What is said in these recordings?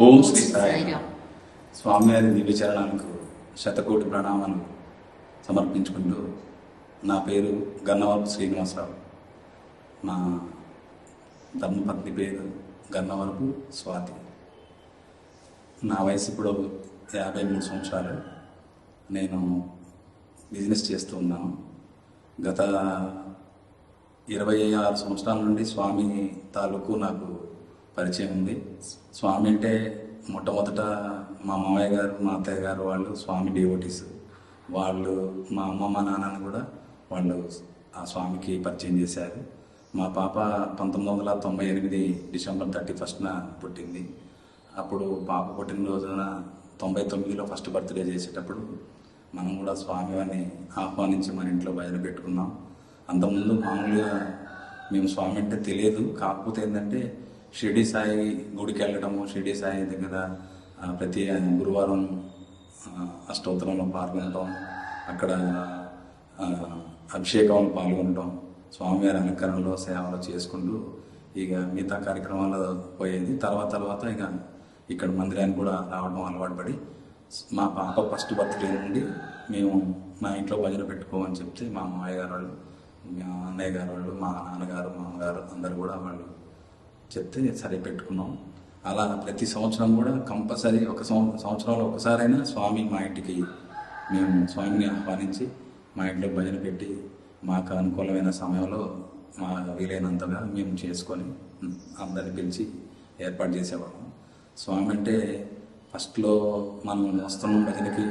ఓం శ్రీ సాయిరామ్ స్వామివారి దివ్యచరణాలకు శతకోటి ప్రణామాలు సమర్పించుకుంటూ నా పేరు గన్నవరపు శ్రీనివాసరావు. నా ధర్మపత్ని పేరు గన్నవరపు స్వాతి. నా వయసు ఇప్పుడు యాభై మూడు సంవత్సరాలు. నేను బిజినెస్ చేస్తూ ఉన్నాను. గత ఇరవై ఆరు సంవత్సరాల నుండి స్వామి తాలూకు నాకు పరిచయం ఉంది. స్వామి అంటే మొట్టమొదట మా మామయ్య గారు మా అత్తయ్య గారు వాళ్ళు స్వామి డివోటీస్ వాళ్ళు మా అమ్మ మా నాన్నని కూడా వాళ్ళు ఆ స్వామికి పరిచయం చేశారు. మా పాప పంతొమ్మిది వందల తొంభై ఎనిమిది డిసెంబర్ థర్టీ ఫస్ట్న పుట్టింది. అప్పుడు పాప పుట్టిన రోజున తొంభై తొమ్మిదిలో ఫస్ట్ బర్త్డే చేసేటప్పుడు మనం కూడా స్వామివారిని ఆహ్వానించి మన ఇంట్లో భజన పెట్టుకున్నాం. అంతకుముందు మామూలుగా మేము స్వామి అంటే తెలియదు. కాకపోతే ఏంటంటే షిరిడి సాయి గుడికి వెళ్ళడము షిరిడి సాయి దగ్గర ప్రతి గురువారం అష్టోత్తరంలో పాల్గొనడం అక్కడ అభిషేకంలో పాల్గొనడం స్వామివారి అలంకరణలో సేవలు చేసుకుంటూ ఇక మిగతా కార్యక్రమాలు పోయేది. తర్వాత తర్వాత ఇక ఇక్కడ మందిరానికి కూడా రావడం అలవాటు పడి మా పాప ఫస్ట్ బర్త్డే నుండి మేము మా ఇంట్లో భజన పెట్టుకోమని చెప్తే మా మామయ్య గారు వాళ్ళు మా అన్నయ్య గారు వాళ్ళు మా నాన్నగారు మా అమ్మగారు అందరు కూడా వాళ్ళు చెప్తే సరే పెట్టుకున్నాం. అలా ప్రతి సంవత్సరం కూడా కంపల్సరీ ఒక సంవత్సరంలో ఒకసారైనా స్వామి మా ఇంటికి మేము స్వామిని ఆహ్వానించి మా ఇంట్లో భజన పెట్టి మాకు అనుకూలమైన సమయంలో మా వీలైనంతగా మేము చేసుకొని అందరిని పిలిచి ఏర్పాటు చేసేవాళ్ళం. స్వామి అంటే ఫస్ట్లో మనం వస్తున్నాం భజనకి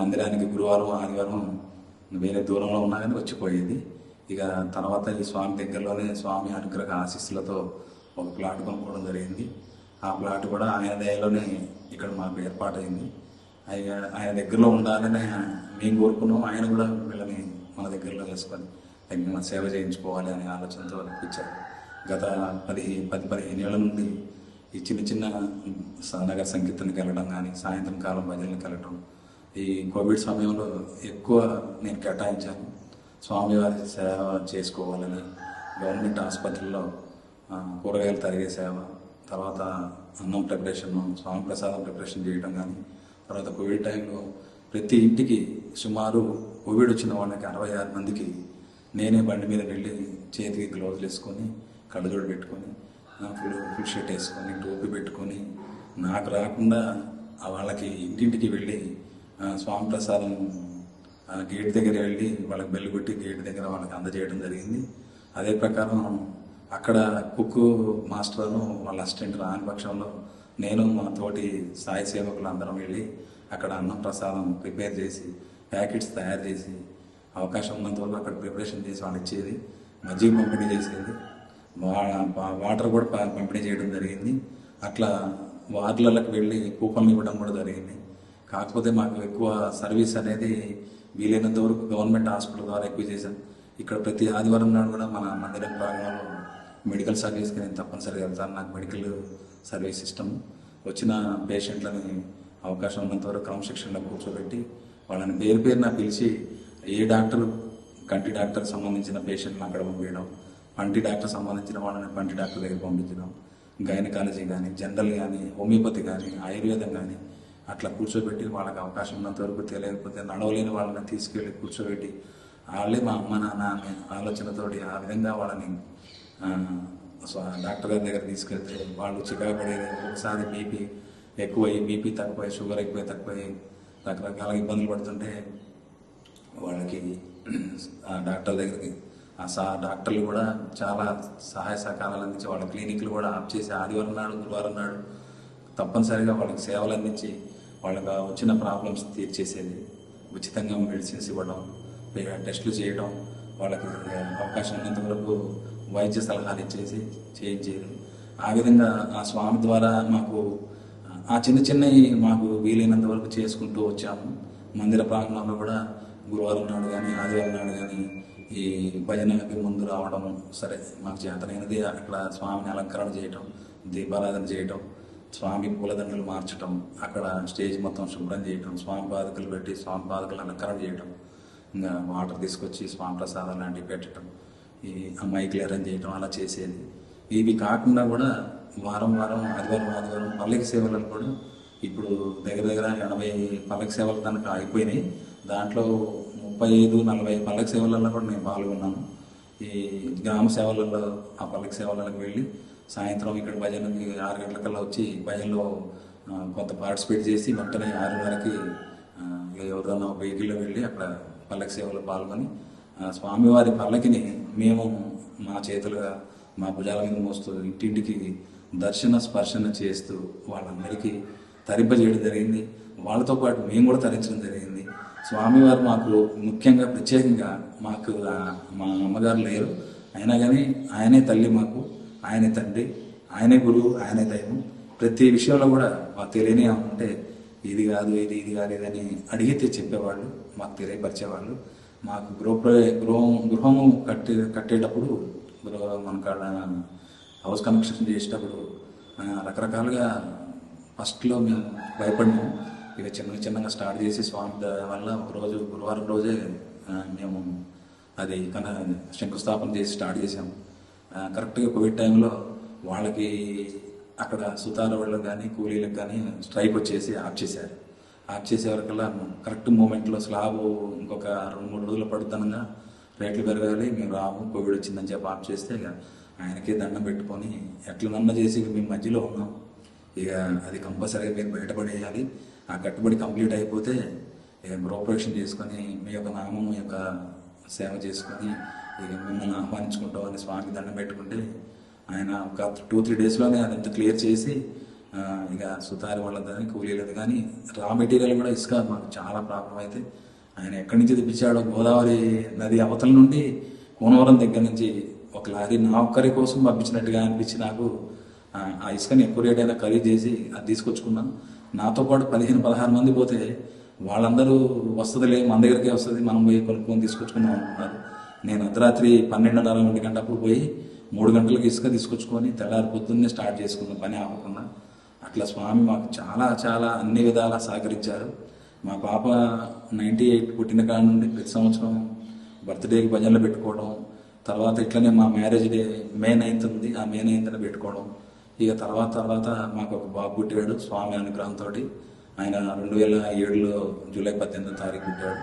మందిరానికి గురువారం ఆదివారం వేరే దూరంలో ఉన్నా కానీ వచ్చిపోయేది. ఇక తర్వాత ఈ స్వామి దగ్గరలోనే స్వామి అనుగ్రహ ఆశీస్సులతో ఒక ప్లాట్ కొనుక్కోవడం జరిగింది. ఆ ప్లాట్ కూడా ఆయన దయలోనే ఇక్కడ మాకు ఏర్పాటైంది. ఆయన ఆయన దగ్గరలో ఉండాలని మేము కోరుకున్నాం. ఆయన కూడా వీళ్ళని మన దగ్గరలో వేసుకొని తగిన సేవ చేయించుకోవాలి అనే ఆలోచనతో అనిపించారు గత పది పది పదిహేను ఏళ్ళ నుండి ఈ చిన్న చిన్న స- నగర సంకీర్తనకి వెళ్ళడం కానీ సాయంత్రం కాలం భజనలకు వెళ్ళడం ఈ కోవిడ్ సమయంలో ఎక్కువ నేను కేటాయించాను. స్వామివారి సేవ చేసుకోవాలని గవర్నమెంట్ ఆసుపత్రిలో కూరగాయలు తరిగే సేవ తర్వాత అన్నం ప్రిపరేషన్ స్వామి ప్రసాదం ప్రిపరేషన్ చేయడం కానీ తర్వాత కోవిడ్ టైంలో ప్రతి ఇంటికి సుమారు కోవిడ్ వచ్చిన వాళ్ళకి అరవై ఆరు మందికి నేనే బండి మీద వెళ్ళి చేతికి గ్లౌజులు వేసుకొని కళ్ళజోడు పెట్టుకొని ఫుల్ ఫుల్ షర్ట్ వేసుకొని టోపీ పెట్టుకొని నాకు రాకుండా వాళ్ళకి ఇంటింటికి వెళ్ళి స్వామి ప్రసాదం గేట్ దగ్గర వెళ్ళి వాళ్ళకి బెల్లు కొట్టి గేట్ దగ్గర వాళ్ళకి అందజేయడం జరిగింది. అదే ప్రకారం అక్కడ కుక్ మాస్టర్ను వాళ్ళ అసిస్టెంట్ రాని పక్షంలో నేను మా తోటి సాయి సేవకులు అందరం వెళ్ళి అక్కడ అన్నం ప్రసాదం ప్రిపేర్ చేసి ప్యాకెట్స్ తయారు చేసి అవకాశం ఉన్నంత వరకు అక్కడ ప్రిపరేషన్ చేసి వాళ్ళు ఇచ్చేది మజ్జిగ పంపిణీ చేసేది. వాటర్ కూడా పంపిణీ చేయడం జరిగింది. అట్లా వార్డులకు వెళ్ళి కూపన్లు ఇవ్వడం కూడా జరిగింది. కాకపోతే మాకు ఎక్కువ సర్వీస్ అనేది వీలైనంత వరకు గవర్నమెంట్ హాస్పిటల్ ద్వారా ఎక్కువ చేశాం. ఇక్కడ ప్రతి ఆదివారం నాడు కూడా మన మందిరం ప్రాంగణంలో మెడికల్ సర్వీస్కి నేను తప్పనిసరిగా వెళ్తాను. నాకు మెడికల్ సర్వీస్ ఇష్టం వచ్చిన పేషెంట్లని అవకాశం ఉన్నంతవరకు క్రమశిక్షణలో కూర్చోబెట్టి వాళ్ళని పేరు పేరున పిలిచి ఏ డాక్టర్ కంటి డాక్టర్కి సంబంధించిన పేషెంట్ని అక్కడ పంపించడం పంటి డాక్టర్ సంబంధించిన వాళ్ళని పంటి డాక్టర్ దగ్గర పంపించడం గైనకాలజీ కానీ జనరల్ కానీ హోమియోపతి కానీ ఆయుర్వేదం కానీ అట్లా కూర్చోబెట్టి వాళ్ళకి అవకాశం ఉన్నంత వరకు తెలియకపోతే నడవలేని వాళ్ళని తీసుకెళ్ళి కూర్చోబెట్టి వాళ్ళే మా అమ్మ నాన్న అనే ఆలోచనతోటి ఆ విధంగా వాళ్ళని డాక్టర్ గారి దగ్గర తీసుకెళ్తే వాళ్ళు చికాకు పడేది ఒకసారి బీపీ ఎక్కువై బీపీ తక్కువై షుగర్ ఎక్కువై తక్కువై రకరకాల ఇబ్బందులు పడుతుంటే వాళ్ళకి ఆ డాక్టర్ దగ్గరికి ఆ సా డాక్టర్లు కూడా చాలా సహాయ సహకారాలు అందించి వాళ్ళ క్లినిక్లు కూడా ఆఫ్ చేసి ఆదివారం నాడు గురువారం నాడు తప్పనిసరిగా వాళ్ళకి సేవలు అందించి వాళ్ళకి వచ్చిన ప్రాబ్లమ్స్ తీర్చేసేది ఉచితంగా మెడిసిన్స్ ఇవ్వడం టెస్టులు చేయడం వాళ్ళకి అవకాశం ఉన్నంత వరకు వైద్య సలహాలు ఇచ్చేసి చేయించేది ఆ విధంగా ఆ స్వామి ద్వారా మాకు ఆ చిన్న చిన్నవి మాకు వీలైనంత వరకు చేసుకుంటూ వచ్చాము. మందిర ప్రాంగణంలో కూడా గురువారం నాడు కానీ ఆదివారం నాడు కానీ ఈ భజనకి ముందు రావడం సరే మాకు చేతనైనది. అక్కడ స్వామిని అలంకరణ చేయటం దీపారాధన చేయటం స్వామి పూలదండలు మార్చటం అక్కడ స్టేజ్ మొత్తం శుభ్రం చేయటం స్వామి బాధకులు పెట్టి స్వామి బాధకులు అలంకరణ చేయటం. ఇంకా వాటర్ తీసుకొచ్చి స్వామి ప్రసాదం లాంటివి పెట్టడం ఈ అమ్మాయి అరేంజ్ చేయటం అలా చేసేది. ఇవి కాకుండా కూడా వారం వారం ఆదివారం ఆదివారం పల్లకి సేవలను కూడా ఇప్పుడు దగ్గర దగ్గర ఎనభై పల్లకి సేవలు తనకు అయిపోయినాయి దాంట్లో ముప్పై ఐదు నలభై పల్లకి సేవలలో కూడా నేను పాల్గొన్నాను. ఈ గ్రామ సేవలలో ఆ పల్లకి సేవలకు వెళ్ళి సాయంత్రం ఇక్కడ భజనకి ఆరు గంటలకల్లా వచ్చి భజనలో కొంత పార్టిసిపేట్ చేసి వెంటనే ఆరున్నరకి ఆ, వెహికల్లో వెళ్ళి అక్కడ పల్లకి సేవలో పాల్గొని స్వామివారి పల్లకిని మేము మా చేతులుగా మా భుజాల మీద మోస్తూ ఇంటింటికి దర్శన స్పర్శన చేస్తూ వాళ్ళందరికీ తరింపజేయడం జరిగింది. వాళ్ళతో పాటు మేము కూడా తరించడం జరిగింది. స్వామివారు మాకు ముఖ్యంగా ప్రత్యేకంగా మాకు మా అమ్మగారు లేరు. అయినా కానీ ఆయనే తల్లి మాకు ఆయనే తండ్రి ఆయనే గురువు ఆయనే దైవం. ప్రతి విషయంలో కూడా మాకు తెలియని ఉంటే ఇది కాదు ఇది ఇది కాదు ఇదని అడిగితే చెప్పేవాళ్ళు మాకు తెలియపరిచేవాళ్ళు. మాకు గృహ గృహం గృహము కట్టే కట్టేటప్పుడు మనకు హౌస్ కన్స్ట్రక్షన్ చేసేటప్పుడు రకరకాలుగా ఫస్ట్లో మేము భయపడినాము ఇక చిన్న చిన్నగా స్టార్ట్ చేసి స్వామి వల్ల ఒకరోజు గురువారం రోజే మేము అది కన శంకుస్థాపన చేసి స్టార్ట్ చేసాము కరెక్ట్గా కోవిడ్ టైంలో వాళ్ళకి అక్కడ సుతార వాళ్ళకి కానీ కూలీలకు కానీ స్ట్రైక్ వచ్చేసి ఆఫ్ చేశారు ఆఫ్ చేసేవరకల్లా కరెక్ట్ మూమెంట్లో స్లాబ్ ఇంకొక రెండు మూడు రోజులు పడుతుండగా రేట్లు పెరగాలి మేము రాము కోవిడ్ వచ్చిందని చెప్పి ఆఫ్ చేస్తే ఇక ఆయనకే దండం పెట్టుకొని ఎట్లనన్నా చేసి ఇక మేము మధ్యలో ఉన్నాం. ఇక అది కంపల్సరీగా మీరు బయటపడేయాలి. ఆ కట్టుబడి కంప్లీట్ అయిపోతే ఇక చేసుకొని మీ యొక్క నామం మీ యొక్క సేవ చేసుకొని ఇక మిమ్మల్ని ఆహ్వానించుకుంటామని స్వామికి దండం పెట్టుకుంటే ఆయన ఒక టూ త్రీ డేస్లోనే అదంతా క్లియర్ చేసి ఇక సుతారి వాళ్ళది కానీ కూలీలది. కానీ రా మెటీరియల్ కూడా ఇసుక మాకు చాలా ప్రాబ్లం అయితే. ఆయన ఎక్కడి నుంచి తెప్పించాడో గోదావరి నది అవతల నుండి కోనవరం దగ్గర నుంచి ఒక లారీ నా ఒక్కరి కోసం పంపించినట్టుగా అనిపించి నాకు ఆ ఇసుకని ఎక్కువ రేట్ అయినా ఖరీదు చేసి అది తీసుకొచ్చుకున్నాను. నాతో పాటు పదిహేను పదహారు మంది పోతే వాళ్ళందరూ వస్తుందిలే మన దగ్గరికే వస్తుంది మనం పోయి కొనుక్కొని తీసుకొచ్చుకుందాం అనుకున్నారు నేను అర్ధరాత్రి పన్నెండున్నర ఒంటి గంటప్పుడు పోయి మూడు గంటలకు ఇసుక తీసుకొచ్చుకొని తెల్లారి పొద్దున్నే స్టార్ట్ చేసుకున్న పని ఆపకుండా అట్లా స్వామి మాకు చాలా చాలా అన్ని విధాలా సహకరించారు. మా పాప నైంటీ ఎయిట్ పుట్టిన కాడ నుండి ప్రతి సంవత్సరం బర్త్డేకి భజనలు పెట్టుకోవడం తర్వాత ఇట్లనే మా మ్యారేజ్ డే మే నైన్త్ ఉంది ఆ మే నైన్త్న పెట్టుకోవడం. ఇక తర్వాత తర్వాత మాకు ఒక బాబు పుట్టాడు స్వామి అనుగ్రహంతో ఆయన రెండు వేల ఏడులో జూలై పద్దెనిమిదో తారీఖు పుట్టాడు.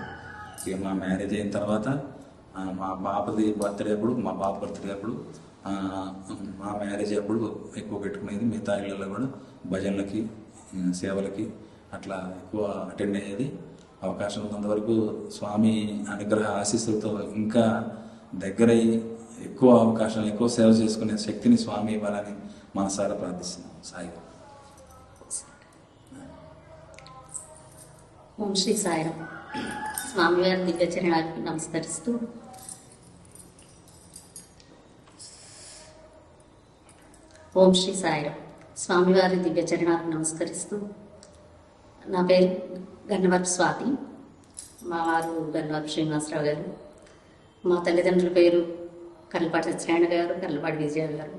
ఇక మా మ్యారేజ్ అయిన తర్వాత మా పాపది బర్త్డే అప్పుడు మా బాబు బర్త్డే అప్పుడు మా మ్యారేజ్ అప్పుడు ఎక్కువ పెట్టుకునేది మిగతా ఇళ్ళల్లో కూడా భజనలకి సేవలకి అట్లా ఎక్కువ అటెండ్ అయ్యేది. అవకాశం ఉన్నంతవరకు స్వామి అనుగ్రహ ఆశీస్సులతో ఇంకా దగ్గరయ్యి ఎక్కువ అవకాశం ఎక్కువ సేవ చేసుకునే శక్తిని స్వామి ఇవ్వాలని మనసారా ప్రార్థిస్తున్నాం. సాయి ఓం శ్రీ సాయిరాం స్వామివారి దివ్యచరణాలకు నమస్కరిస్తూ ఓం శ్రీ సాయిరాం స్వామివారి దివ్యచరణాలకు నమస్కరిస్తూ నా పేరు గన్నవరపు స్వాతి. మా వారు గన్నవరపు శ్రీనివాసరావు గారు. మా తల్లిదండ్రుల పేరు కల్లపాటి సత్యనారాయణ గారు కర్లపాటి విజయ గారు.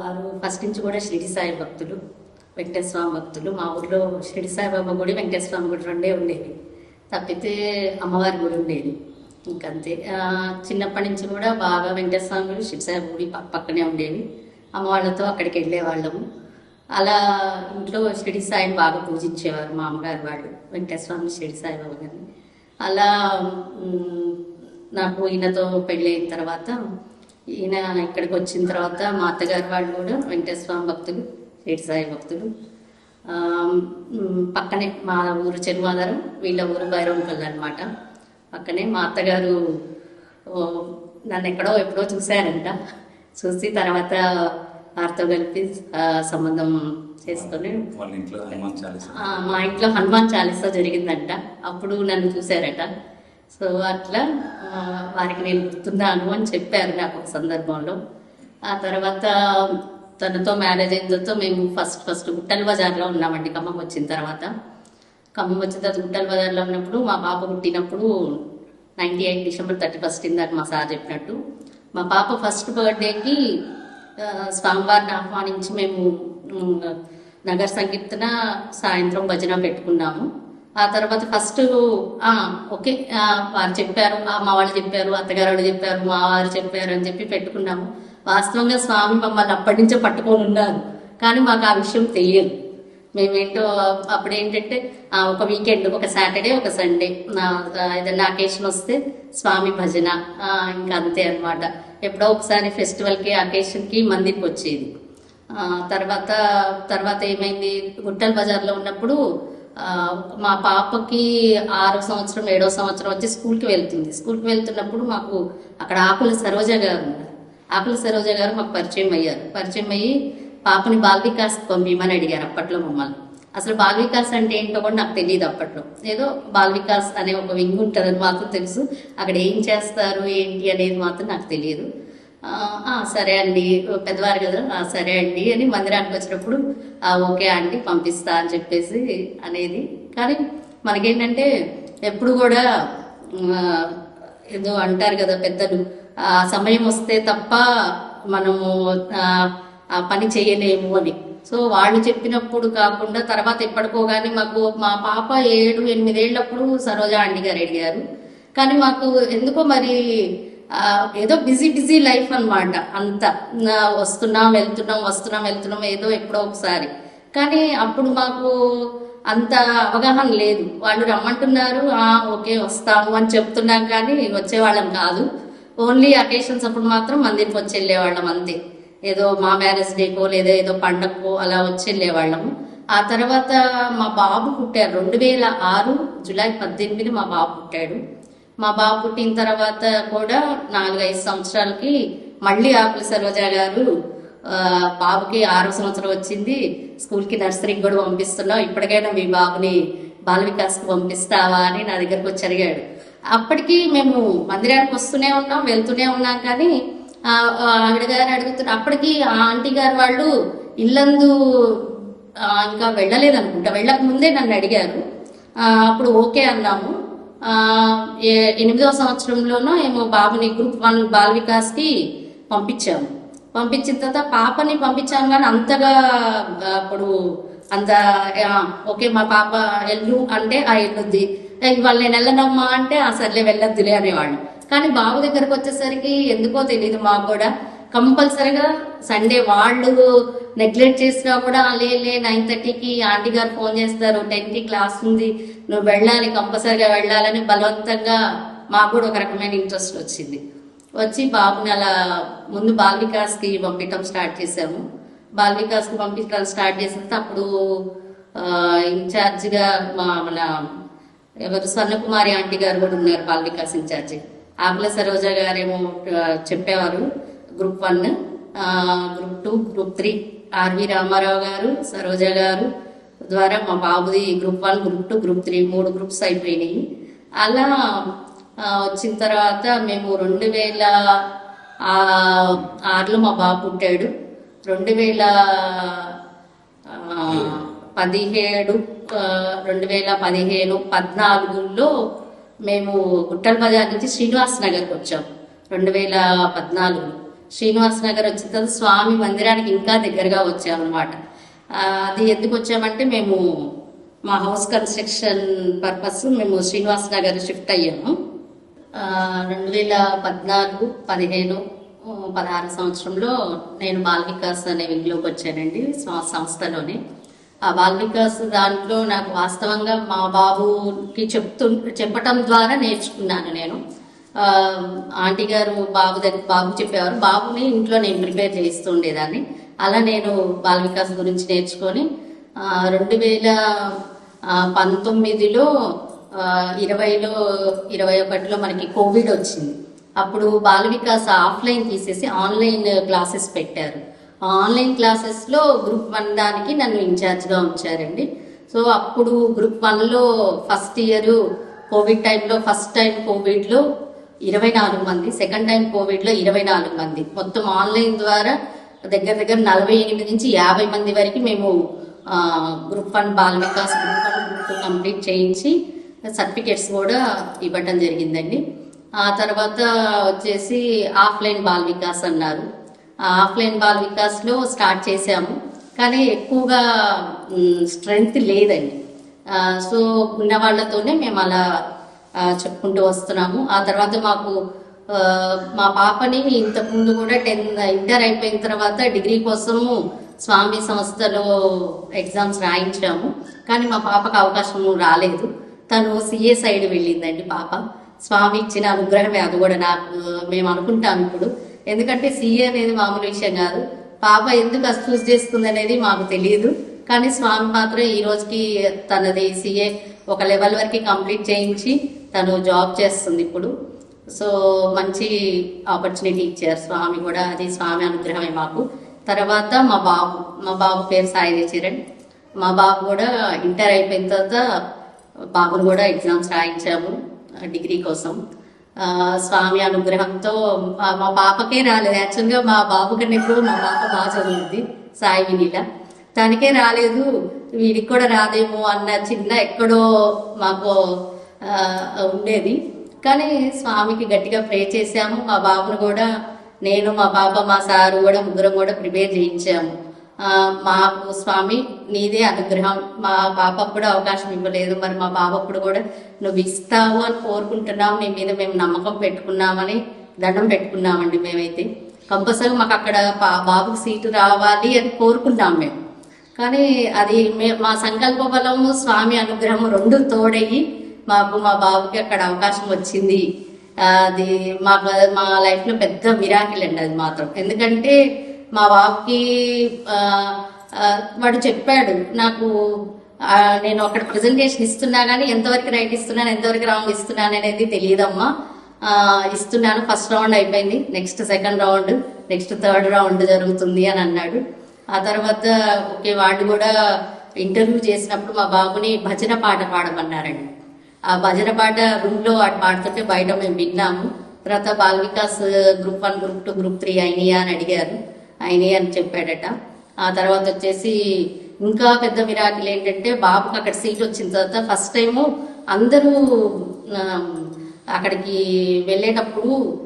వారు ఫస్ట్ నుంచి కూడా షిరిడి సాయి భక్తులు వెంకటేశ్వర భక్తులు. మా ఊర్లో షిరిడి సాయిబాబా గుడి వెంకటేశ్వర గుడి రెండే ఉండేవి. తప్పితే అమ్మవారి గుడి ఉండేది. ఇంకంతే. చిన్నప్పటి నుంచి కూడా బాగా వెంకటేశ్వర స్వామి గుడి షిరిడి సాయి గుడి పక్కనే ఉండేవి. అమ్మవాళ్ళతో అక్కడికి వెళ్ళేవాళ్ళము. అలా ఇంట్లో షిడి సాయిని బాగా పూజించేవారు మా అమ్మగారు వాళ్ళు. వెంకటస్వామి స్వామి సాయి సాయిబాబా గారిని. అలా నాకు ఈయనతో పెళ్ళి అయిన తర్వాత ఈయన ఇక్కడికి వచ్చిన తర్వాత మా అత్తగారు వాళ్ళు కూడా వెంకటేశ్వర స్వామి భక్తులు షిరిడి సాయి భక్తులు. పక్కనే మా ఊరు చెరువాదారం వీళ్ళ ఊరు భైరవంపల్లి అనమాట పక్కనే మా అత్తగారు నన్ను ఎక్కడో ఎప్పుడో చూశారంట. చూసి తర్వాత వారితో కలిపి సంబంధం చేసుకొని. మా ఇంట్లో హనుమాన్ చాలీసా జరిగిందంట. అప్పుడు నన్ను చూశారట. సో అట్లా వారికి నేను గుర్తున్నాను అని చెప్పారు నాకు ఒక సందర్భంలో. ఆ తర్వాత తనతో మ్యారేజ్ అయిన తర్వాత మేము ఫస్ట్ ఫస్ట్ గుట్టల బజార్లో ఉన్నామండి ఖమ్మం వచ్చిన తర్వాత. ఖమ్మం వచ్చిన తర్వాత గుట్టల బజార్లో ఉన్నప్పుడు మా పాప పుట్టినప్పుడు ninety eight December thirty first ఇందాక మా సార్ చెప్పినట్టు. మా పాప ఫస్ట్ బర్త్డేకి స్వామివారిని ఆహ్వానించి మేము నగర సంకీర్తన సాయంత్రం భజన పెట్టుకున్నాము. ఆ తర్వాత ఫస్ట్ ఓకే వారు చెప్పారు మా వాళ్ళు చెప్పారు అత్తగారు వాళ్ళు చెప్పారు మా వారు చెప్పారు అని చెప్పి పెట్టుకున్నాము. వాస్తవంగా స్వామి మమ్మల్ని అప్పటి నుంచే పట్టుకొని ఉన్నారు. కానీ మాకు ఆ విషయం తెలియదు. మేమేంటో అప్పుడు ఏంటంటే ఒక వీకెండ్ ఒక సాటర్డే ఒక సండే ఏదైనా అకేషన్ వస్తే స్వామి భజన ఇంకా అంతే అనమాట ఎప్పుడో ఒకసారి ఫెస్టివల్కి అకేషన్కి మందికి వచ్చేది తర్వాత తర్వాత ఏమైంది? గుట్టల బజార్లో ఉన్నప్పుడు మా పాపకి ఆరో సంవత్సరం ఏడో సంవత్సరం వచ్చి స్కూల్కి వెళ్తుంది. స్కూల్కి వెళ్తున్నప్పుడు మాకు అక్కడ ఆకుల సరోజ గారు ఉన్నారు. ఆకుల సరోజ గారు మాకు పరిచయం అయ్యారు. పరిచయం అయ్యి పాపని బాల్ వికాస్ పంపిమని అడిగారు అప్పట్లో మమ్మల్ని. అసలు బాల్ వికాస్ అంటే ఏంటో కూడా నాకు తెలియదు అప్పట్లో. ఏదో బాల్ వికాస్ అనే ఒక వింగ్ ఉంటుందని మాత్రం తెలుసు. అక్కడ ఏం చేస్తారు ఏంటి అనేది మాత్రం నాకు తెలియదు సరే అండి పెద్దవారు కదా సరే అండి అని మందిరానికి వచ్చినప్పుడు ఓకే ఆంటీ పంపిస్తా అని చెప్పేసి అనేది. కానీ మనకేంటంటే ఎప్పుడు కూడా ఏదో అంటారు కదా పెద్దలు ఆ సమయం వస్తే తప్ప మనము ఆ పని చేయలేము అని. సో వాళ్ళు చెప్పినప్పుడు కాకుండా తర్వాత ఎప్పటికోగానే మాకు మా పాప ఏడు ఎనిమిదేళ్ళప్పుడు సరోజ ఆంటీ గారు. అడిగారు కానీ మాకు ఎందుకో మరి ఏదో బిజీ బిజీ లైఫ్ అన్నమాట. అంత వస్తున్నాం వెళ్తున్నాం వస్తున్నాం వెళ్తున్నాం ఏదో ఎప్పుడో ఒకసారి. కానీ అప్పుడు మాకు అంత అవగాహన లేదు. వాళ్ళు రమ్మంటున్నారు ఓకే వస్తాము అని చెప్తున్నాం కానీ వచ్చేవాళ్ళం కాదు. ఓన్లీ అకేషన్స్ అప్పుడు మాత్రం మందిరికి వచ్చి వెళ్ళేవాళ్ళం అంతే. ఏదో మా మ్యారేజ్ డేకో లేదా ఏదో పండగకో అలా వచ్చి వెళ్ళేవాళ్ళము. ఆ తర్వాత మా బాబు పుట్టారు. రెండు వేల ఆరు జూలై పద్దెనిమిది మా బాబు పుట్టాడు. మా బాబు పుట్టిన తర్వాత కూడా నాలుగైదు సంవత్సరాలకి మళ్ళీ ఆకుల సరోజ గారు బాబుకి ఆరో సంవత్సరం వచ్చింది. స్కూల్కి నర్సరీకి కూడా పంపిస్తున్నాం ఇప్పటికైనా మీ బాబుని బాల వికాస్కి పంపిస్తావా అని నా దగ్గరకు వచ్చి అడిగాడు. అప్పటికి మేము మందిరానికి వస్తూనే ఉన్నాం వెళ్తూనే ఉన్నాం కానీ ఆ, ఆవిడ అడుగుతున్న అప్పటికి ఆ ఆంటీ గారు వాళ్ళు ఇల్లందు ఇంకా వెళ్ళలేదు అనుకుంటా వెళ్ళక ముందే నన్ను అడిగారు. అప్పుడు ఓకే అన్నాము. ఎనిమిదవ సంవత్సరంలోనో ఏమో బాబుని గ్రూప్ వన్ బాల్ వికాస్కి పంపించాము. పంపించిన తర్వాత పాపని పంపించాను కానీ అంతగా అప్పుడు అంత ఓకే మా పాప ఎల్లు అంటే ఆ ఎల్లుద్ది ఇవాళ నేను వెళ్ళనమ్మా అంటే ఆ సర్లే వెళ్ళొద్దులే అనేవాళ్ళు. కానీ బాబు దగ్గరకు వచ్చేసరికి ఎందుకో తెలియదు మాకు కూడా. కంపల్సరిగా సండే వాళ్ళు నెగ్లెక్ట్ చేసినా కూడా "ఆ, లే లే నైన్ థర్టీకి ఆంటీ గారు ఫోన్ చేస్తారు టెన్కి క్లాస్ ఉంది నువ్వు వెళ్ళాలి కంపల్సరిగా వెళ్ళాలని బలవంతంగా మాకు కూడా ఒక రకమైన ఇంట్రెస్ట్ వచ్చింది. వచ్చి బాబుని అలా ముందు బాల్ వికాస్కి పంపించడం స్టార్ట్ చేసాము బాల్ వికాస్కి పంపించడం స్టార్ట్ చేసిన అప్పుడు ఇన్ఛార్జ్గా మా మన ఎవరు స్వర్ణకుమారి ఆంటీ గారు కూడా ఉన్నారు బాల్ వికాస్ ఇన్ఛార్జి. ఆకుల సరోజ గారేమో చెప్పేవారు. Group one group two group three. R V Ramarao గారు సరోజ గారు ద్వారా మా బాబుది group one group two group three మూడు గ్రూప్స్ అయిపోయినాయి. అలా వచ్చిన తర్వాత మేము రెండు వేల ఆరులో మా బాబు పుట్టాడు. రెండు వేల పదిహేడు రెండు వేల పదిహేను పద్నాలుగులో మేము గుట్టల బజార్ నుంచి శ్రీనివాస్ నగర్కి వచ్చాం రెండు వేల పద్నాలుగు. శ్రీనివాస్ నగర్ వచ్చిన తర్వాత స్వామి మందిరానికి ఇంకా దగ్గరగా వచ్చామన్నమాట. అది ఎందుకు వచ్చామంటే మేము మా హౌస్ కన్స్ట్రక్షన్ పర్పస్ మేము శ్రీనివాస్ నగర్ షిఫ్ట్ అయ్యాము. రెండు వేల పద్నాలుగు పదిహేను పదహారు సంవత్సరంలో నేను బాల్ వికాస్ అనే వింగ్లోకి వచ్చానండి సంస్థలోనే. ఆ బాల్ వికాస్ దాంట్లో నాకు వాస్తవంగా మా బాబుకి చెప్తు చెప్పటం ద్వారా నేర్చుకున్నాను నేను. ఆంటీ గారు బాబు దగ్గర బాబు చెప్పేవారు బాబుని ఇంట్లో నేను ప్రిపేర్ చేస్తుండేదాన్ని అలా నేను బాల వికాస్ గురించి నేర్చుకొని రెండు వేల పంతొమ్మిదిలో ఇరవైలో ఇరవై ఒకటిలో మనకి కోవిడ్ వచ్చింది. అప్పుడు బాల వికాస్ ఆఫ్లైన్ తీసేసి ఆన్లైన్ క్లాసెస్ పెట్టారు. ఆన్లైన్ క్లాసెస్లో గ్రూప్ వన్ దానికి నన్ను ఇన్ఛార్జ్గా ఉంచారండి. సో అప్పుడు గ్రూప్ వన్లో ఫస్ట్ ఇయర్ కోవిడ్ టైంలో ఫస్ట్ టైం కోవిడ్లో ఇరవై నాలుగు మంది సెకండ్ టైం కోవిడ్లో ఇరవై నాలుగు మంది. మొత్తం ఆన్లైన్ ద్వారా దగ్గర దగ్గర నలభై ఎనిమిది నుంచి యాభై మంది వరకు మేము group one Bal Vikas group one group two complete చేయించి సర్టిఫికేట్స్ కూడా ఇవ్వటం జరిగిందండి. ఆ తర్వాత వచ్చేసి ఆఫ్లైన్ బాల్ వికాస్ అన్నారు. ఆఫ్లైన్ బాల్ వికాస్లో స్టార్ట్ చేశాము. కానీ ఎక్కువగా స్ట్రెంగ్త్ లేదండి. సో ఉన్న వాళ్ళతోనే మేము అలా చెప్పుకుంటూ వస్తున్నాము. ఆ తర్వాత మాకు మా పాపని ఇంతకుముందు కూడా టెన్ ఇంటర్ అయిపోయిన తర్వాత డిగ్రీ కోసము స్వామి సంస్థలో ఎగ్జామ్స్ రాయించాము. కానీ మా పాపకు అవకాశం రాలేదు. తను సిఏ సైడ్ వెళ్ళిందండి పాప. స్వామి ఇచ్చిన అనుగ్రహమే అది కూడా నాకు మేము అనుకుంటాం ఇప్పుడు. ఎందుకంటే సీఏ అనేది మామూలు విషయం కాదు. పాప ఎందుకు అది చూస్ చేసుకుంది అనేది మాకు తెలియదు. కానీ స్వామి మాత్రం ఈ రోజుకి తనది సీఏ ఒక లెవెల్ వరకు కంప్లీట్ చేయించి తను జాబ్ చేస్తుంది ఇప్పుడు. సో మంచి ఆపర్చునిటీ ఇచ్చారు స్వామి కూడా. అది స్వామి అనుగ్రహమే మాకు. తర్వాత మా బాబు మా బాబు పేరు సాయి చరణ్. మా బాబు కూడా ఇంటర్ అయిపోయిన తర్వాత బాబును కూడా ఎగ్జామ్స్ రాయించాము డిగ్రీ కోసం. స్వామి అనుగ్రహంతో మా- పాపకే రాలేదు. యాక్చువల్గా మా బాబు కన్నా ఇప్పుడు మా పాప బాగా చదువుతుంది సాయి వినీల తనకే రాలేదు. వీడికి కూడా రాదేమో అన్న చిన్న ఎక్కడో మాకు ఉండేది. కానీ స్వామికి గట్టిగా ప్రే చేశాము. మా బాబును కూడా నేను మా పాప మా సారు కూడా ముగ్గురం కూడా ప్రిపేర్ చేయించాము. మాకు స్వామి నీదే అనుగ్రహం. మా పాపకు అవకాశం ఇవ్వలేదు. మరి మా బాబప్పుడు కూడా నువ్వు ఇస్తావు అని కోరుకుంటున్నావు. నీ మీద మేము నమ్మకం పెట్టుకున్నామని దండం పెట్టుకున్నామండి మేమైతే. కంపల్సరీ మాకు అక్కడ పా- బాబుకి సీటు రావాలి అని కోరుకున్నాం మేము. కానీ అది మే- మా సంకల్ప బలము స్వామి అనుగ్రహము రెండు తోడయ్యి మాకు మా బాబుకి అక్కడ అవకాశం వచ్చింది. అది మా మా లైఫ్లో పెద్ద మిరాకిల్ అండి అది మాత్రం. ఎందుకంటే మా బాబుకి వాడు చెప్పాడు నాకు నేను అక్కడ ప్రజెంటేషన్ ఇస్తున్నా కానీ ఎంతవరకు రైట్ ఇస్తున్నాను ఎంతవరకు రాంగ్ ఇస్తున్నాను అనేది తెలియదమ్మా. ఇస్తున్నాను ఫస్ట్ రౌండ్ అయిపోయింది next second round next third round జరుగుతుంది అని అన్నాడు. ఆ తర్వాత ఓకే వాళ్ళు కూడా ఇంటర్వ్యూ చేసినప్పుడు మా బాబుని భజన పాట పాడమన్నారండి. ఆ భజన పాట రూమ్లో వాడు పాడుతుంటే బయట మేము విన్నాము. తర్వాత Bala Vikas group one group two group three అయినాయా అని అడిగారు. ఆయనే అని చెప్పాడట. ఆ తర్వాత వచ్చేసి ఇంకా పెద్ద విరాకులు ఏంటంటే బాబుకి అక్కడ సీట్ వచ్చిన తర్వాత ఫస్ట్ టైము అందరూ అక్కడికి వెళ్ళేటప్పుడు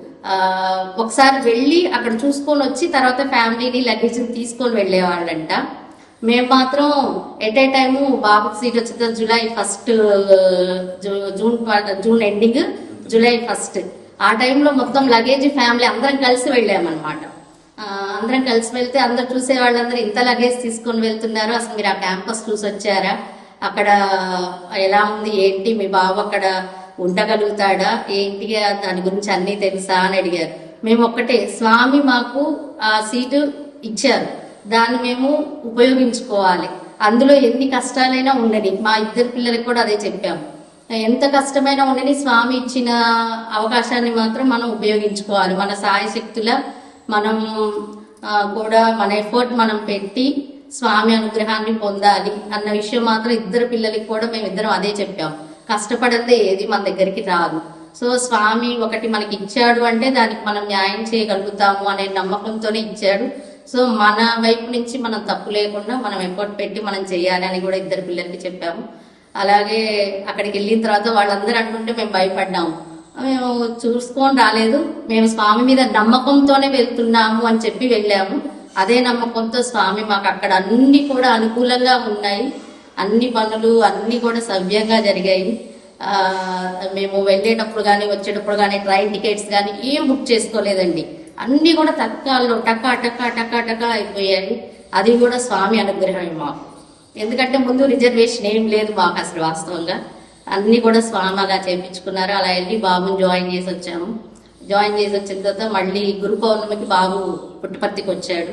ఒకసారి వెళ్ళి అక్కడ చూసుకొని వచ్చి తర్వాత ఫ్యామిలీని లగేజ్ని తీసుకొని వెళ్ళేవాళ్ళంట. మేము మాత్రం ఎట్ ఏ టైము బాబుకి సీట్ వచ్చిన జూలై ఫస్ట్ జూన్ ప- జూన్ ఎండింగ్ జూలై ఫస్ట్. ఆ టైంలో మొత్తం లగేజ్ ఫ్యామిలీ అందరం కలిసి వెళ్ళామన్నమాట. అందరం కలిసి వెళ్తే అందరు చూసే వాళ్ళందరూ ఇంత లగేజ్ తీసుకొని వెళ్తున్నారు. అసలు మీరు ఆ క్యాంపస్ చూసి వచ్చారా? అక్కడ ఎలా ఉంది? ఏంటి? మీ బాబు అక్కడ ఉండగలుగుతాడా? ఏంటి? దాని గురించి అన్నీ తెలుసా అని అడిగారు. మేము ఒక్కటే. స్వామి మాకు ఆ సీటు ఇచ్చారు. దాన్ని మేము ఉపయోగించుకోవాలి. అందులో ఎన్ని కష్టాలైనా ఉండని మా ఇద్దరు పిల్లలకి కూడా అదే చెప్పాము. ఎంత కష్టమైనా ఉండని స్వామి ఇచ్చిన అవకాశాన్ని మాత్రం మనం ఉపయోగించుకోవాలి. మన సాయశక్తుల మనం కూడా మన ఎఫర్ట్ మనం పెట్టి స్వామి అనుగ్రహాన్ని పొందాలి అన్న విషయం మాత్రం ఇద్దరు పిల్లలకి కూడా మేము ఇద్దరం అదే చెప్పాం. కష్టపడితే ఏది మన దగ్గరికి రాదు. సో స్వామి ఒకటి మనకి ఇచ్చాడు అంటే దానికి మనం న్యాయం చేయగలుగుతాము అనే నమ్మకంతోనే ఇచ్చాడు. సో మన వైపు నుంచి మనం తప్పు లేకుండా మనం ఎఫర్ట్ పెట్టి మనం చేయాలి అని కూడా ఇద్దరు పిల్లలకి చెప్పాము. అలాగే అక్కడికి వెళ్ళిన తర్వాత వాళ్ళందరూ అంటుంటే మేము భయపడ్డాము. మేము చూసుకొని రాలేదు. మేము స్వామి మీద నమ్మకంతోనే వెళ్తున్నాము అని చెప్పి వెళ్ళాము. అదే నమ్మకంతో స్వామి మాకు అక్కడ అన్ని కూడా అనుకూలంగా ఉన్నాయి. అన్ని పనులు అన్ని కూడా సవ్యంగా జరిగాయి. మేము వెళ్ళేటప్పుడు కానీ వచ్చేటప్పుడు కానీ ట్రైన్ టికెట్స్ కానీ ఏం బుక్ చేసుకోలేదండి. అన్ని కూడా తత్కాల్లో టకా టకా టకా టకా అయిపోయాయి. అది కూడా స్వామి అనుగ్రహమే మాకు. ఎందుకంటే ముందు రిజర్వేషన్ ఏం లేదు మాకు అసలు వాస్తవంగా. అన్ని కూడా స్వామి అలా చేయించుకున్నారు. అలా వెళ్ళి బాబుని జాయిన్ చేసి వచ్చాము. జాయిన్ చేసి వచ్చిన తర్వాత మళ్ళీ గురు పౌర్ణమికి బాబు పుట్టపర్తికి వచ్చాడు.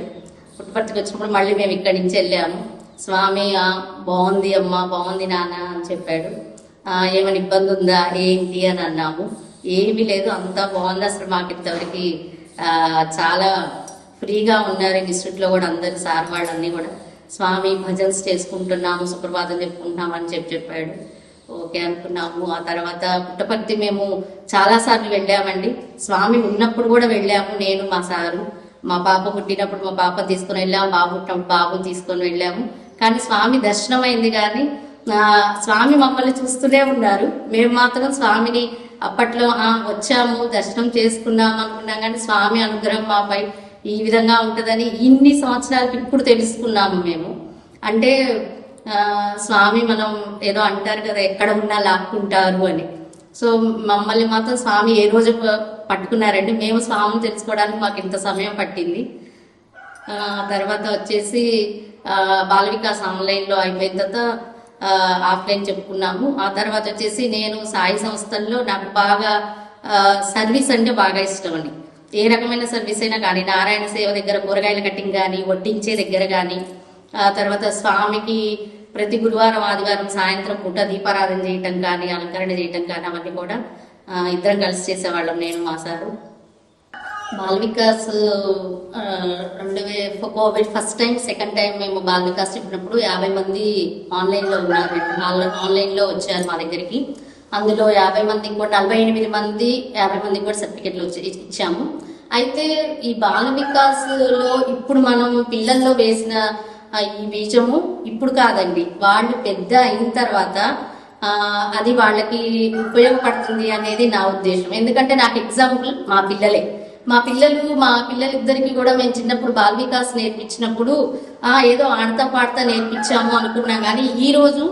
పుట్టపర్తికి వచ్చినప్పుడు మళ్ళీ మేము ఇక్కడి నుంచి వెళ్ళాము. స్వామి బాగుంది అమ్మా బాగుంది నాన్న అని చెప్పాడు. ఏమైనా ఇబ్బంది ఉందా? ఏంటి? అని అన్నాము. ఏమీ లేదు అంతా బాగుంది అసలు మాకు ఇంతవరకు. చాలా ఫ్రీగా ఉన్నారు డిస్ట్రిక్ట్లో కూడా అందరు సార్ వాళ్ళన్నీ కూడా. స్వామి భజన్స్ చేసుకుంటున్నాము సుప్రభాతం చెప్పుకుంటున్నాము అని చెప్పి చెప్పాడు. ఓకే అనుకున్నాము ఆ తర్వాత పుట్టపర్తి మేము చాలా సార్లు వెళ్ళామండి. స్వామి ఉన్నప్పుడు కూడా వెళ్ళాము నేను మా సారు. మా పాప పుట్టినప్పుడు మా పాప తీసుకొని వెళ్ళాము బాబు పుట్టినప్పుడు బాబు తీసుకొని వెళ్ళాము. కానీ స్వామి దర్శనం అయింది కానీ స్వామి మమ్మల్ని చూస్తూనే ఉన్నారు. మేము మాత్రం స్వామిని అప్పట్లో వచ్చాము దర్శనం చేసుకున్నాము అనుకున్నాం కానీ స్వామి అనుగ్రహం మాపై ఈ విధంగా ఉంటుందని ఇన్ని సంవత్సరాలకి ఇప్పుడు తెలుసుకున్నాము మేము. అంటే స్వామి మనం ఏదో అంటారు కదా ఎక్కడ ఉన్నా లాక్కుంటారు అని. సో మమ్మల్ని మాత్రం స్వామి ఏ రోజు పట్టుకున్నారంటే పట్టుకున్నారండి మేము స్వామిని తెలుసుకోవడానికి మాకు ఇంత సమయం పట్టింది. తర్వాత వచ్చేసి బాల వికాస్ ఆన్లైన్లో అయిపోయిన తర్వాత ఆఫ్లైన్ చెప్పుకున్నాము. ఆ తర్వాత వచ్చేసి నేను సాయి సంస్థల్లో నాకు బాగా సర్వీస్ అంటే బాగా ఇష్టం అండి. ఏ రకమైన సర్వీస్ అయినా కానీ నారాయణ సేవ దగ్గర కూరగాయల కటింగ్ కానీ వడ్డించే దగ్గర కానీ ఆ తర్వాత స్వామికి ప్రతి గురువారం ఆదివారం సాయంత్రం పూట దీపారాధన చేయటం కానీ అలంకరణ చేయటం కానీ అవన్నీ కూడా ఇద్దరం కలిసి చేసేవాళ్ళం నేను మా సారు. బాల్ వికాస్ రెండు Covid first time second time మేము బాల్ వికాస్ చెప్పినప్పుడు యాభై మంది ఆన్లైన్లో ఉన్నారు. ఆన్లైన్లో వచ్చారు మా దగ్గరికి. అందులో యాభై మందికి కూడా నలభై ఎనిమిది మంది యాభై మందికి కూడా సర్టిఫికెట్లు వచ్చి ఇచ్చాము. అయితే ఈ బాల వికాస్లో ఇప్పుడు మనం పిల్లల్లో వేసిన ఈ బీజము ఇప్పుడు కాదండి. వాళ్ళు పెద్ద అయిన తర్వాత అది వాళ్ళకి ఉపయోగపడుతుంది అనేది నా ఉద్దేశం. ఎందుకంటే నాకు ఎగ్జాంపుల్ మా పిల్లలే. మా పిల్లలు మా పిల్లలిద్దరికి కూడా మేము చిన్నప్పుడు బాల్ వికాస్ నేర్పించినప్పుడు ఆ ఏదో ఆడతా పాడతా నేర్పించాము అనుకున్నాం కానీ ఈ రోజు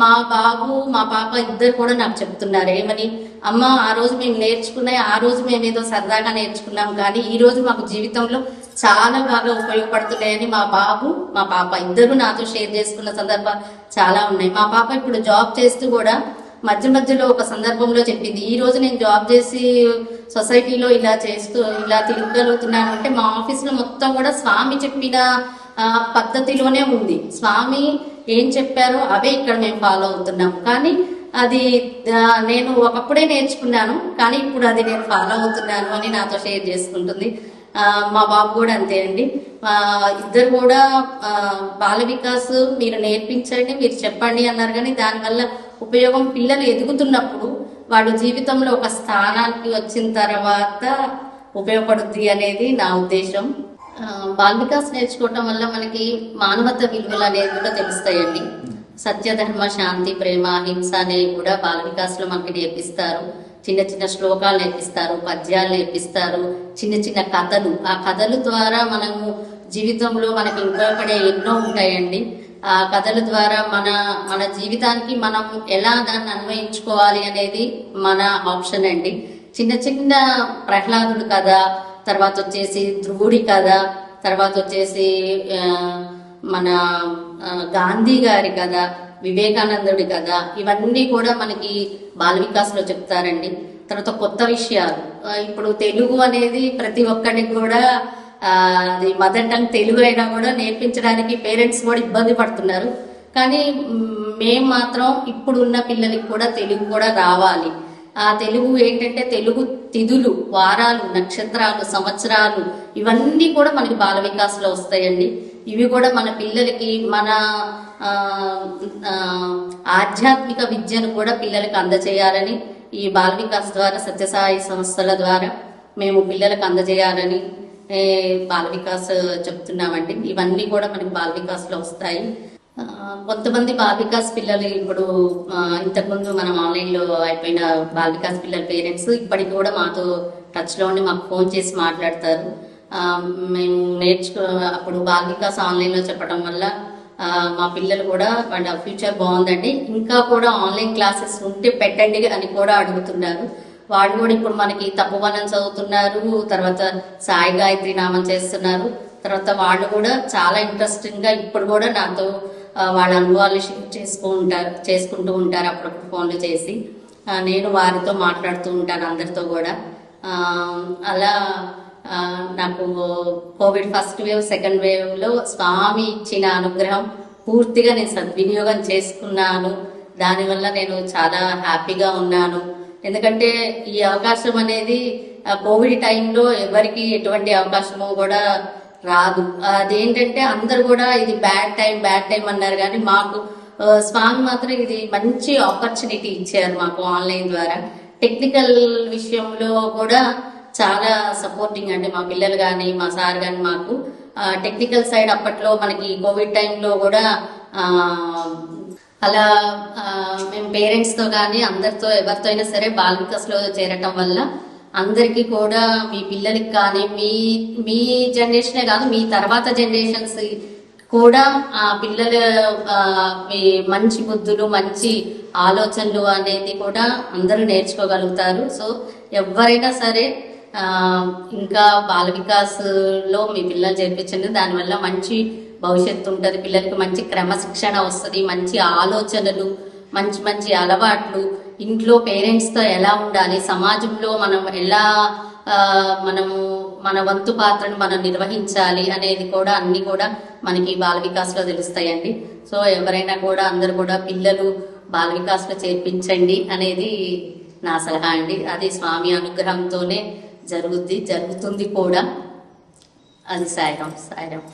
మా బాబు మా పాప ఇద్దరు కూడా నాకు చెప్తున్నారు. ఏమని? అమ్మ ఆ రోజు మేము నేర్చుకున్నాయి ఆ రోజు మేము ఏదో సరదాగా నేర్చుకున్నాం కానీ ఈ రోజు మాకు జీవితంలో చాలా బాగా ఉపయోగపడుతున్నాయని మా బాబు మా పాప ఇద్దరు నాతో షేర్ చేసుకున్న సందర్భాలు చాలా ఉన్నాయి. మా పాప ఇప్పుడు జాబ్ చేస్తూ కూడా మధ్య మధ్యలో ఒక సందర్భంలో చెప్పింది ఈ రోజు నేను జాబ్ చేసి సొసైటీలో ఇలా చేస్తూ ఇలా తిరగలుగుతున్నాను. అంటే మా ఆఫీస్లో మొత్తం కూడా స్వామి చెప్పిన పద్ధతిలోనే ఉంది. స్వామి ఏం చెప్పారో అవే ఇక్కడ మేము ఫాలో అవుతున్నాం. కానీ అది నేను ఒకప్పుడే నేర్చుకున్నాను కానీ ఇప్పుడు అది నేను ఫాలో అవుతున్నాను అని నాతో షేర్ చేసుకుంటుంది. మా బాబు కూడా అంతే అండి. ఇద్దరు కూడా బాల వికాస్ మీరు నేర్పించండి మీరు చెప్పండి అన్నారు కానీ దానివల్ల ఉపయోగం పిల్లలు ఎదుగుతున్నప్పుడు వాళ్ళు జీవితంలో ఒక స్థానానికి వచ్చిన తర్వాత ఉపయోగపడుద్ది అనేది నా ఉద్దేశం. బాల వికాస్ నేర్చుకోవటం వల్ల మనకి మానవత విలువలు అనేది కూడా తెలుస్తాయండి. సత్యధర్మ శాంతి ప్రేమ అహింస అనేవి కూడా బాల వికాస్లో మనకి నేర్పిస్తారు. చిన్న చిన్న శ్లోకాలు నేర్పిస్తారు పద్యాలు నేర్పిస్తారు చిన్న చిన్న కథలు. ఆ కథల ద్వారా మనము జీవితంలో మనకి ఉపయోగపడే ఎన్నో ఉంటాయండి. ఆ కథల ద్వారా మన మన జీవితానికి మనం ఎలా దాన్ని అన్వయించుకోవాలి అనేది మన ఆప్షన్ అండి. చిన్న చిన్న ప్రహ్లాదుడు కథ తర్వాత వచ్చేసి ధ్రువుడి కథ తర్వాత వచ్చేసి మన గాంధీ గారి కథ వివేకానందుడి కథ ఇవన్నీ కూడా మనకి బాల వికాస్లో చెప్తారండి. తర్వాత కొత్త విషయాలు. ఇప్పుడు తెలుగు అనేది ప్రతి ఒక్కరికి కూడా అది మదర్ టంగ్ తెలుగు అయినా కూడా నేర్పించడానికి పేరెంట్స్ కూడా ఇబ్బంది పడుతున్నారు. కానీ మేం మాత్రం ఇప్పుడున్న పిల్లలకి కూడా తెలుగు కూడా రావాలి. ఆ తెలుగు ఏంటంటే తెలుగు తిథులు వారాలు నక్షత్రాలు సంవత్సరాలు ఇవన్నీ కూడా మనకి బాల వికాస్లో వస్తాయండి. ఇవి కూడా మన పిల్లలకి మన ఆధ్యాత్మిక విద్యను కూడా పిల్లలకు అందజేయాలని ఈ బాల వికాస్ ద్వారా సత్యసాయి సంస్థల ద్వారా మేము పిల్లలకు అందజేయాలని బాల వికాస్ చెప్తున్నామండి. ఇవన్నీ కూడా మనకి బాల వికాస్లో వస్తాయి కొంతమంది బాల వికాస్ పిల్లలు ఇప్పుడు ఇంతకుముందు మనం ఆన్లైన్లో అయిపోయిన బాల వికాస్ పిల్లల పేరెంట్స్ ఇప్పటికి కూడా మాతో టచ్లో ఉండి మాకు ఫోన్ చేసి మాట్లాడతారు. మేము నేర్చుకో అప్పుడు బాల వికాస్ ఆన్లైన్లో చెప్పడం వల్ల మా పిల్లలు కూడా వాళ్ళ ఫ్యూచర్ బాగుందండి. ఇంకా కూడా ఆన్లైన్ క్లాసెస్ ఉంటే పెట్టండి అని కూడా అడుగుతున్నారు. వాళ్ళు కూడా ఇప్పుడు మనకి తపోవనం చదువుతున్నారు తర్వాత సాయి గాయత్రి నామం చేస్తున్నారు. తర్వాత వాళ్ళు కూడా చాలా ఇంట్రెస్టింగ్గా ఇప్పుడు కూడా నాతో వాళ్ళ అనుభవాలు షేర్ ఉంటారు చేసుకుంటూ ఉంటారు అప్పుడప్పుడు ఫోన్లు చేసి. నేను వారితో మాట్లాడుతూ ఉంటాను అందరితో కూడా. అలా నాకు కోవిడ్ ఫస్ట్ వేవ్ సెకండ్ వేవ్లో స్వామి ఇచ్చిన అనుగ్రహం పూర్తిగా నేను సద్వినియోగం చేసుకున్నాను. దానివల్ల నేను చాలా హ్యాపీగా ఉన్నాను. ఎందుకంటే ఈ అవకాశం అనేది కోవిడ్ టైంలో ఎవరికి ఎటువంటి అవకాశము కూడా రాదు. అదేంటంటే అందరు కూడా ఇది బ్యాడ్ టైం బ్యాడ్ టైం అన్నారు కానీ మాకు స్వామి మాత్రం ఇది మంచి ఆపర్చునిటీ ఇచ్చారు మాకు ఆన్లైన్ ద్వారా. టెక్నికల్ విషయంలో కూడా చాలా సపోర్టింగ్ అంటే మా పిల్లలు కానీ మా సార్ కానీ మాకు. టెక్నికల్ సైడ్ అప్పట్లో మనకి కోవిడ్ టైంలో కూడా అలా మేము పేరెంట్స్తో కానీ అందరితో ఎవరితో అయినా సరే బాలికస్లో చేరటం వల్ల అందరికీ కూడా మీ పిల్లలకి కానీ మీ మీ జనరేషనే కాదు మీ తర్వాత జనరేషన్స్ కూడా ఆ పిల్లల మంచి బుద్ధులు మంచి ఆలోచనలు అనేది కూడా అందరూ నేర్చుకోగలుగుతారు. సో ఎవరైనా సరే ఇంకా బాల వికాస్లో మీ పిల్లలు చేర్పించండి దానివల్ల మంచి భవిష్యత్తు ఉంటుంది. పిల్లలకి మంచి క్రమశిక్షణ వస్తుంది. మంచి ఆలోచనలు మంచి మంచి అలవాట్లు. ఇంట్లో పేరెంట్స్తో ఎలా ఉండాలి? సమాజంలో మనం ఎలా మనము మన వంతు పాత్రను మనం నిర్వహించాలి అనేది కూడా అన్ని కూడా మనకి బాల వికాస్లో తెలుస్తాయండి. సో ఎవరైనా కూడా అందరు కూడా పిల్లలు బాల వికాస్లో చేర్పించండి అనేది నా సలహా అండి. అది స్వామి అనుగ్రహంతోనే జరుగుద్ది జరుగుతుంది కూడా. అది సాయిరాం సాయిరాం